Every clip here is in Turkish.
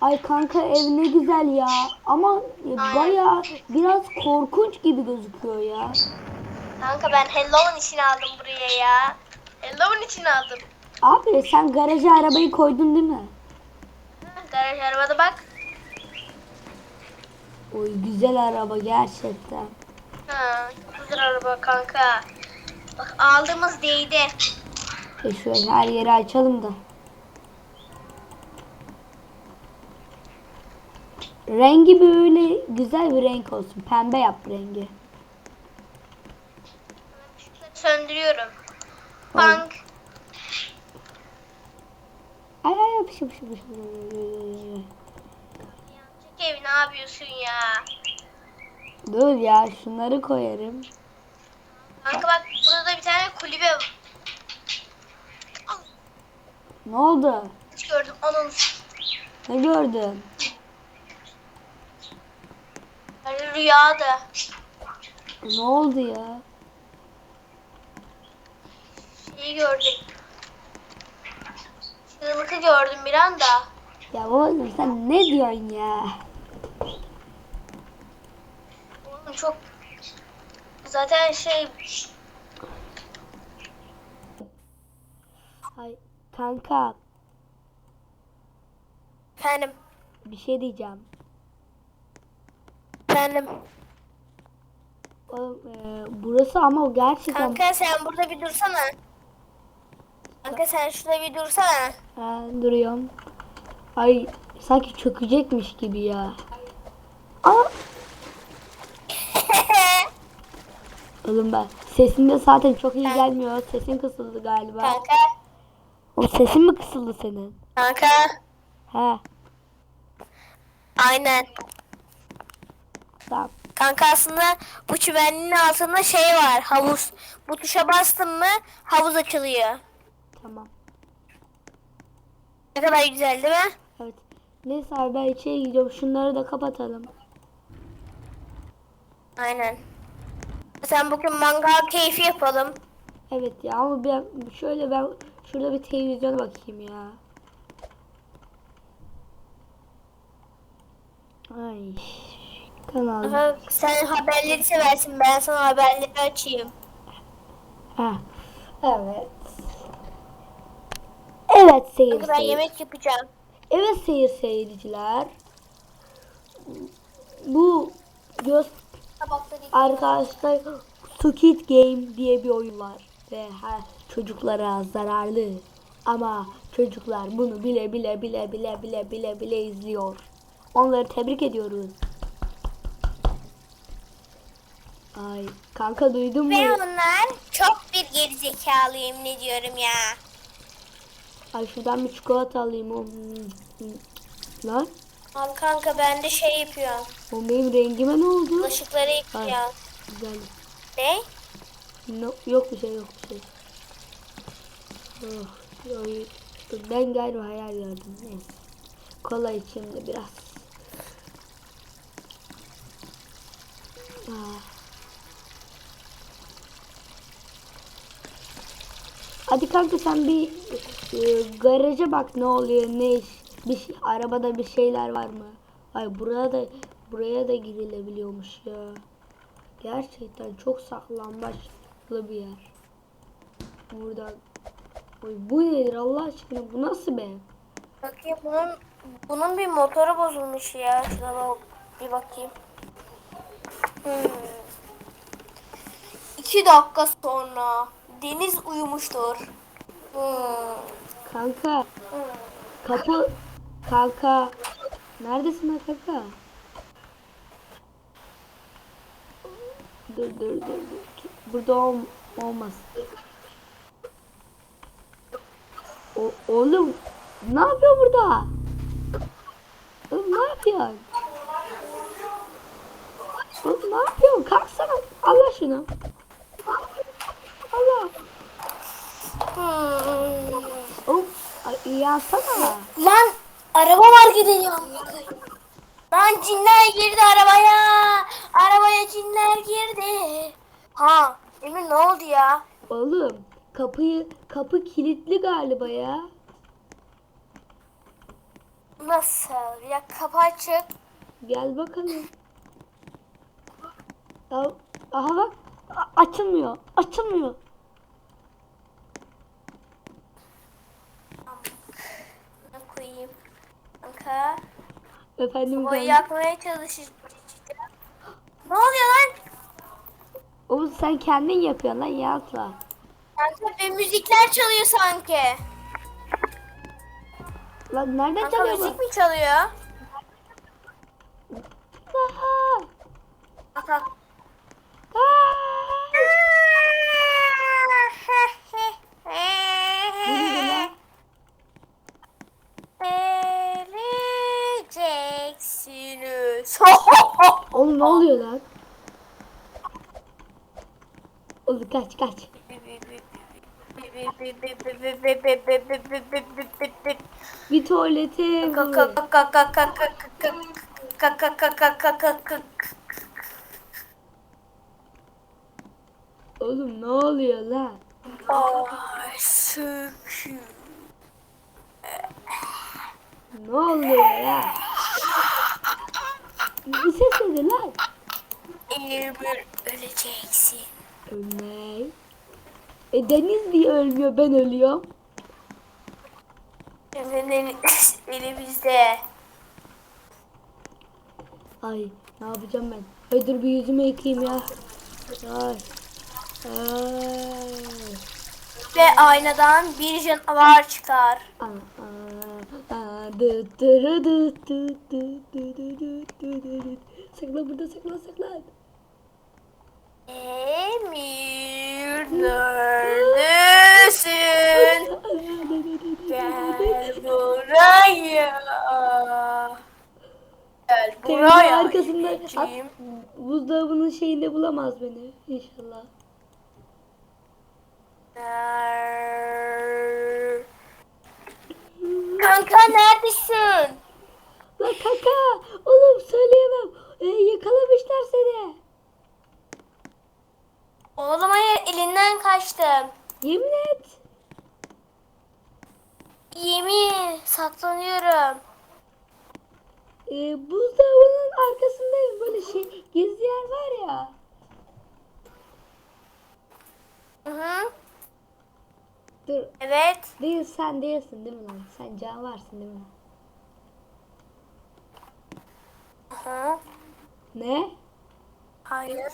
Ay kanka ev ne güzel ya. Ama baya biraz korkunç gibi gözüküyor ya. Kanka ben Halloween için aldım buraya ya. Halloween için aldım. Abi sen garaja arabayı koydun değil mi? Garaj arabada bak. Oy güzel araba gerçekten. Ha, güzel araba kanka. Bak aldığımız değdi. E şöyle her yeri açalım da. Rengi böyle güzel bir renk olsun. Pembe yap rengi. Söndürüyorum. Punk. Ay ay pışı pışı pışı. Çek evi ne yapıyorsun ya? Dur ya şunları koyarım. Kanka bak burada bir tane kulübe var. Ne oldu? Hiç gördüm onun. Ne gördün? Rüyada. Ne oldu ya? Şeyi gördüm. Çığlıkı gördüm bir anda. Ya oğlum sen ne diyorsun ya? Oğlum çok zaten şey Ay kanka efendim bir şey diyeceğim. Efendim Oğlum, e, burası ama gerçekten kanka sen burada bir dursana. Kanka sen şurada bir dursana. Ha, duruyorum. Ay sanki çökecekmiş gibi ya. Aa, oğlum ben sesin de zaten çok iyi gelmiyor. Sesin kısıldı galiba. kanka O sesin mi kısıldı senin? kanka He, aynen. Tamam. Kanka aslında bu çimenliğin altında şey var havuz. Bu tuşa bastın mı havuz açılıyor. Tamam. Ne kadar güzel değil mi? Evet. Neyse abi ben içeri gidiyorum. Şunları da kapatalım. Aynen. Sen bugün mangal keyfi yapalım. Evet ya ama ben şöyle ben şurada bir televizyona bakayım ya. Ay. Kanal. Aha, Sen haberleri seversin ben sana haberleri açayım. Ha. Evet. Evet seyir ben seyir. yemek yapacağım. Evet seyir seyirciler. Bu göz arkadaşlar Squid Game diye bir oyun var ve her çocuklara zararlı. Ama çocuklar bunu bile bile bile bile bile bile bile izliyor. Onları tebrik ediyoruz. Ay kanka duydun mu? Ve onlar çok bir gerizekalı yemin ediyorum ya. Ay şuradan bir çikolata alayım. O. Lan Abi kanka ben de şey yapıyorum. o benim rengime ne oldu? Bulaşıkları yıkıyorum. güzel. Ne? No, yok bir şey yok bir şey. Oh, ay, ben galiba hayal gördüm. Neyse. Kola içeyim de biraz. Ah. Hadi kanka sen bir e, garaja bak ne oluyor ne iş. Bir şey- arabada bir şeyler var mı? Ay buraya da buraya da gidilebiliyormuş ya. Gerçekten çok saklambaçlı bir yer. Buradan. Oy, bu nedir Allah aşkına? Bu nasıl be? Bakayım bunun bunun bir motoru bozulmuş ya. Şuna bir bakayım. Hmm. İki dakika sonra Deniz uyumuştur. Hmm. Kanka. Kapı. Kanka. Neredesin lan kanka? Dur dur dur. dur. Burada ol, olmaz. O, oğlum ne yapıyor burada? Oğlum ne yapıyorsun? Oğlum ne yapıyorsun? Kalksana. Allah şunu. Allah. Hmm. Oğlum ay, yansana. Lan araba var gidiyor. Lan cinler girdi arabaya. Arabaya cinler girdi. Ha Emir ne oldu ya? Oğlum kapıyı kapı kilitli galiba ya. Nasıl? Ya kapı açık. Gel bakalım. Aha bak. A- açılmıyor. Açılmıyor. Ne koyayım? Kanka. Efendim Boyu kanka. yakmaya çalışacağım. Ne oluyor lan? Oğuz sen kendin yapıyorsun lan yapma. Kanka bir müzikler çalıyor sanki. Lan nereden Kanka çalıyor müzik bu? mi çalıyor? Aha! Bak bak. Aa! Bu neydi lan? Geleceksiniz. Oğlum ne oluyor lan? Oğlum kaç kaç. Bir tuvalete. Oğlum ne oluyor lan? Ne oluyor ya? Bir ses dedi lan. Emir öleceksin. Ölmey. E Deniz diye ölmüyor ben ölüyorum. Senin elimizde. Ay ne yapacağım ben? Ay dur bir yüzümü yıkayayım ya. Ay. Ay. Ve aynadan bir canavar çıkar. Aa, aa, aa, dı dı dı dı dı dı dı dı dı dı. Saklan burada saklan saklan. Emir neredesin? Gel buraya. Gel buraya. arkasında at, buzdolabının şeyinde bulamaz beni inşallah. Ner- Kanka neredesin? La kaka oğlum söyleyemem. Ee, yakalamışlar seni. Oğlum hayır elinden kaçtım. Yemin et. Yemin saklanıyorum. Ee, buzdolabının arkasındayım böyle şey gizli yer var ya. Hı hı. Dur Evet. değil sen değilsin değil mi lan? Sen can varsın değil mi? Hı. Ne? Hayır.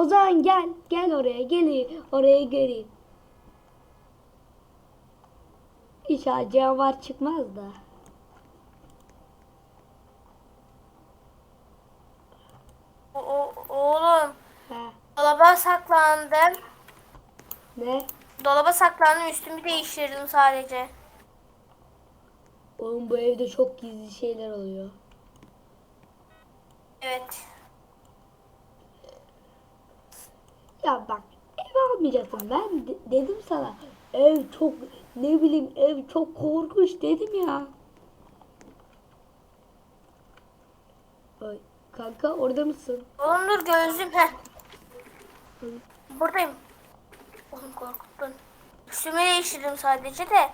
O zaman gel gel oraya gel oraya göreyim. İnşallah canavar çıkmaz da. O, oğlum. Ha, Dolaba saklandım. ne? Dolaba saklandım üstümü değiştirdim sadece. Oğlum bu evde çok gizli şeyler oluyor. Evet. Ya bak ev almayacaktım ben de- dedim sana. Ev çok ne bileyim ev çok korkunç dedim ya. Kanka orada mısın? Oğlum dur gözlüğüm. Heh. Buradayım. Oğlum korkuttun. Üstümü değiştirdim sadece de.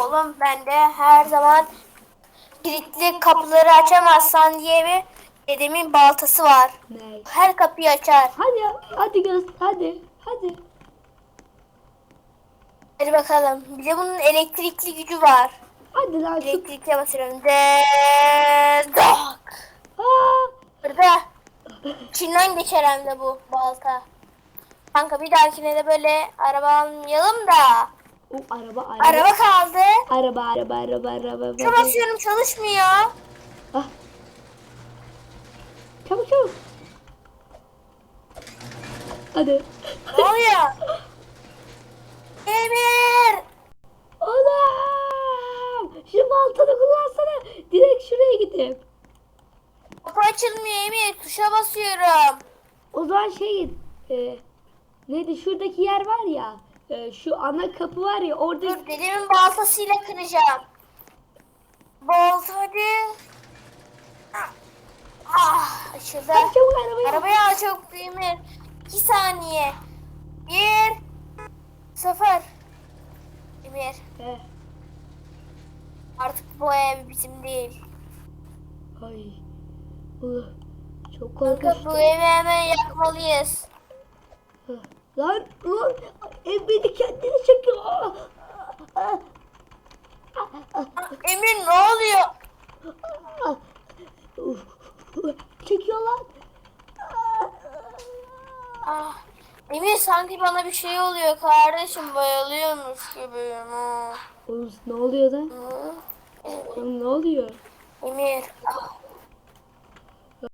Oğlum bende her zaman kilitli kapıları açamazsan diye bir dedemin baltası var. Ne? Her kapıyı açar. Hadi hadi göz hadi hadi. Hadi bakalım. Bir de bunun elektrikli gücü var. Hadi lan. Elektrikle basıyorum. De. Aa, Burada. İçinden geçer hem de bu balta. Kanka bir dahakine de böyle araba almayalım da. o araba araba. Araba kaldı. Araba araba araba araba. Araba. basıyorum çalışmıyor. Ah. Çabuk çabuk. Hadi. Ne oluyor? Emir. Oğlum! Şu baltanı kullansana. Direkt şuraya gidip. Kapı açılmıyor Emir. Tuşa basıyorum. O zaman şey. E, neydi şuradaki yer var ya. e, şu ana kapı var ya orada. Dur dedemin baltasıyla kıracağım. Balta hadi. Ah açıldı. Hadi çabuk arabaya. Arabaya al çabuk Emir. İki saniye. Bir. Sıfır. Emir. He. Artık bu ev bizim değil. Ay. Uh, çok korkunç. bu evi hemen yakmalıyız. Lan lan ev beni kendine çekiyor. Emir ne oluyor? Uf, uf, Çekiyor lan. Ah, Emir sanki bana bir şey oluyor kardeşim bayılıyormuş gibiyim. ha. Oğlum ne oluyor? Hı. Oğlum ne oluyor? Emir. ah,